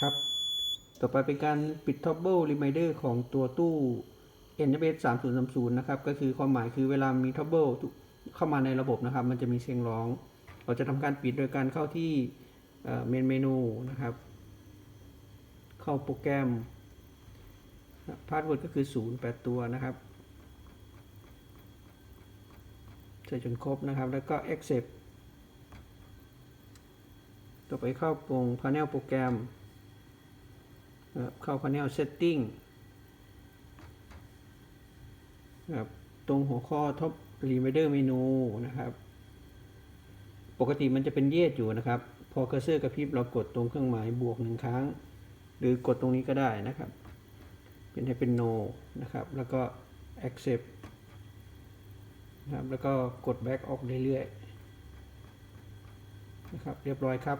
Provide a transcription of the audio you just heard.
ครับ ต่อไปเป็นการปิด Toggle Reminder ของตัวตู้ NFS 3030นะครับ ก็คือความหมายคือเวลามี Toggle เข้ามาในระบบนะครับ มันจะมีเสียงร้อง เราจะทำการปิดโดยการเข้าที่เมนเมนูนะครับ เข้าโปรแกรมพาสเวิร์ดก็คือ 0 8 ตัวนะครับใส่จนครบนะครับ แล้วก็ accept ต่อไปเข้าตรง panel โปรแกรม เข้า panel setting นะครับตรงหัวข้อ top reminder menu นะครับ ปกติมันจะเป็นเยดอยู่นะครับ พอเคอร์เซอร์กระพริบเรากดตรงเครื่องหมายบวกหนึ่งครั้ง หรือกดตรงนี้ก็ได้นะครับ เป็นให้เป็น no นะครับ แล้วก็ accept นะครับแล้วก็กด back ออกเรื่อยๆนะครับ เรียบร้อยครับ